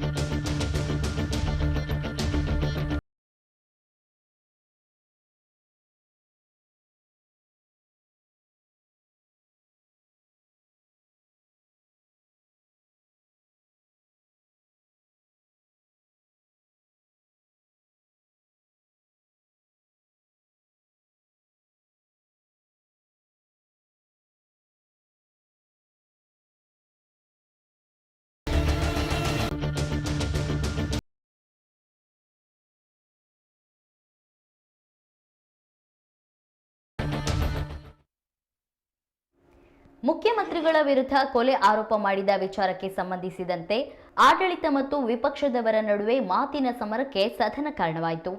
you. ಮುಖ್ಯಮಂತ್ರಿಗಳ ವಿರುದ್ಧ ಕೊಲೆ ಆರೋಪ ಮಾಡಿದ ವಿಚಾರಕ್ಕೆ ಸಂಬಂಧಿಸಿದಂತೆ ಆಡಳಿತ ಮತ್ತು ವಿಪಕ್ಷದವರ ನಡುವೆ ಮಾತಿನ ಸಮರಕ್ಕೆ ಸದನ ಕಾರಣವಾಯಿತು.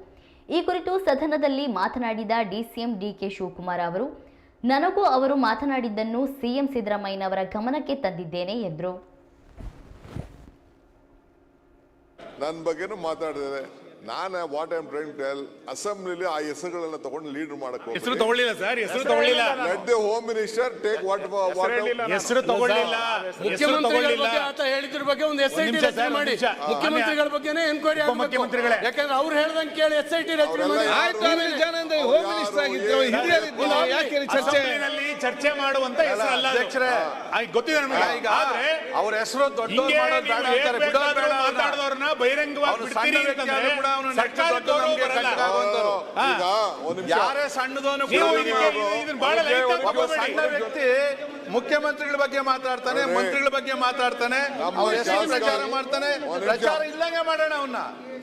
ಈ ಕುರಿತು ಸದನದಲ್ಲಿ ಮಾತನಾಡಿದ ಡಿಸಿಎಂ ಡಿಕೆ ಶಿವಕುಮಾರ್ ಅವರು, ನನಗೂ ಅವರು ಮಾತನಾಡಿದ್ದನ್ನು ಸಿಎಂ ಸಿದ್ದರಾಮಯ್ಯನವರ ಗಮನಕ್ಕೆ ತಂದಿದ್ದೇನೆ ಎಂದರು. ನಾನು ವಾಟ್ ಐಮ್ ಟ್ರೈನ್ ಟೆಲ್ ಅಸೆಂಬ್ಲಿಲಿ ಆ ಹೆಸರುಗಳನ್ನ ತಗೊಂಡು ಲೀಡರ್ ಮಾಡಕ್ ಹೆಸರು ತಗೊಳ್ಳಿಲ್ಲ ಸರ್ ಹೆಸರು ತಗೊಳ್ಳಿಲ್ಲ. Let the home minister take what ಹೆಸರು ತಗೊಳ್ಳಿಲ್ಲ. ಹೆಸರು ಮುಖ್ಯಮಂತ್ರಿಗಳ ತಗೊಳ್ಳಿಲ್ಲ. ಬಗ್ಗೆ ಆತ ಹೇಳಿದ್ರ ಬಗ್ಗೆ ಒಂದು ಎಸ್ ಐ ಟಿ ರಚನೆ ಮಾಡಿ. ಮುಖ್ಯಮಂತ್ರಿಗಳ ಬಗ್ಗೆನೇ ಎನ್ಕ್ವೈರಿ ಮುಖ್ಯಮಂತ್ರಿಗಳೇ ಯಾಕಂದ್ರೆ ಅವ್ರು ಹೇಳ್ದಂಗೆ ಕೇಳಿ ಎಸ್ ಐ ಟಿ ರಚನೆ ಮಾಡಿ. ಆಯ್ತು ನೀವೇನೆ- ನಿತ್ಯಾನಂದ ಹೋಮ್ ಮಿನಿಸ್ಟರ್ ಆಗಿದ್ರು ಹಿರಿಯರಿದ್ರು ಯಾಕೆ ಚರ್ಚೆ ಅಸೆಂಬ್ಲಿನಲ್ಲಿ ಚರ್ಚೆ ಮಾಡುವಂತ ಹೆಸರು ಅಲ್ಲ. ಅಧ್ಯಕ್ಷರೇ. ಗೊತ್ತಿದೆ ನಮಗೆ ಈಗ ಆದ್ರೆ ಅವ್ರ ಹೆಸರು ಮಾಡೋದು ಬೇಡ ಅಂತಾರೆ ಬಿಡೋದು ಬೇಡ ಬಹಿರಂಗವಾಗಿ ಅವ್ರು ಬಿಡ್ತೀರಿ ಸಣ್ಣ ವ್ಯಕ್ತಿ ಆದ್ರೂ ಕೂಡ ಅವ್ನು ನೆಟ್ಟು ಸರ್ಕಾರದ ದೊಡ್ಡ ಗೌರವ ನಮ್ಗೆ ಬರಲ್ಲ. ಕಟ್ಟಡ ಆಗೋಂಥವ್ರು. ಈಗ ಒಂದ್ ನಿಮಿಷ ಯಾರೇ ಸಣ್ಣದವನು ನೀವು ಕೂಡ ಇದು- ಇದನ್ನ ಬಹಳ ಲೈಟ್ ಆಗಿ ಒಬ್ಬ ತಗೋಬೇಡಿ. ಸಣ್ಣ ವ್ಯಕ್ತಿ ಮುಖ್ಯಮಂತ್ರಿಗಳ ಬಗ್ಗೆ ಮಾತಾಡ್ತಾನೆ. ಮಂತ್ರಿಗಳ ಬಗ್ಗೆ ಮಾತಾಡ್ತಾನೆ ನಮ್ಮ ಅವ್ರ ಹೆಸರು ಪ್ರಚಾರ ಮಾಡ್ತಾನೆ ಒಂದ್ ಪ್ರಚಾರ ಇಲ್ಲಂಗೆ ಮಾಡೋಣ ಅವನ್ನ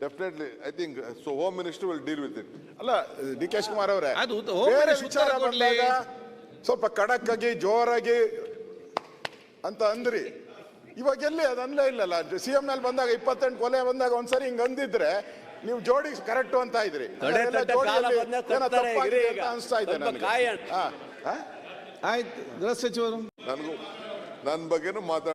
definitely I think so home minister will deal with it ಅಲ್ಲ ಡಿ ಕೆ ಶಿವಕುಮಾರ್ ಅವರೇ ಅದು ಹೋಮ್ ಬೇರೆ ಮಿನಿಸ್ಟರ್ ವಿಚಾರ ಉತ್ತರ ಕೊಡ್ಲಿ. ಬಂದಾಗ ಸ್ವಲ್ಪ ಕಡಕ್ ಆಗಿ ಜೋರಾಗಿ ಅಂತ ಅಂದ್ರಿ ಇವಾಗ ಎಲ್ಲಿ ಅದು ಅನ್ಲೇ ಇಲ್ಲಲ್ಲ ಸಿ ಎಂ ನಲ್ಲಿ ಬಂದಾಗ ಇಪ್ಪತ್ತೆಂಟು ಕೊಲೆ ಬಂದಾಗ ಒಂದ್ಸರಿ ಹಿಂಗ್ ಅಂದಿದ್ರೆ ನೀವು ಜೋಡಿ ಕರೆಕ್ಟ್ ಅಂತ ಇದ್ರಿ ತೊಡೆ ಅದೆಲ್ಲ ತಟ್ಟ ಜೋಡಿಯಲ್ಲಿ ಕಾಲ ಬಂದ ಏನೋ ತಪ್ತಾರೆ ತಪ್ಪಾಗಿದೆ ಈಗ. ಅಂತ ಅನ್ಸ್ತಾ ಇದೆ ಸ್ವಲ್ಪ ನನಗೆ ಕಾಯ. ಹಾ, ಹಾ? ಆಯ್ತು ಗೃಹ ಸಚಿವರು ನನಗೂ ನನ್ನ ಬಗ್ಗೆನೂ ಮಾತಾಡಿ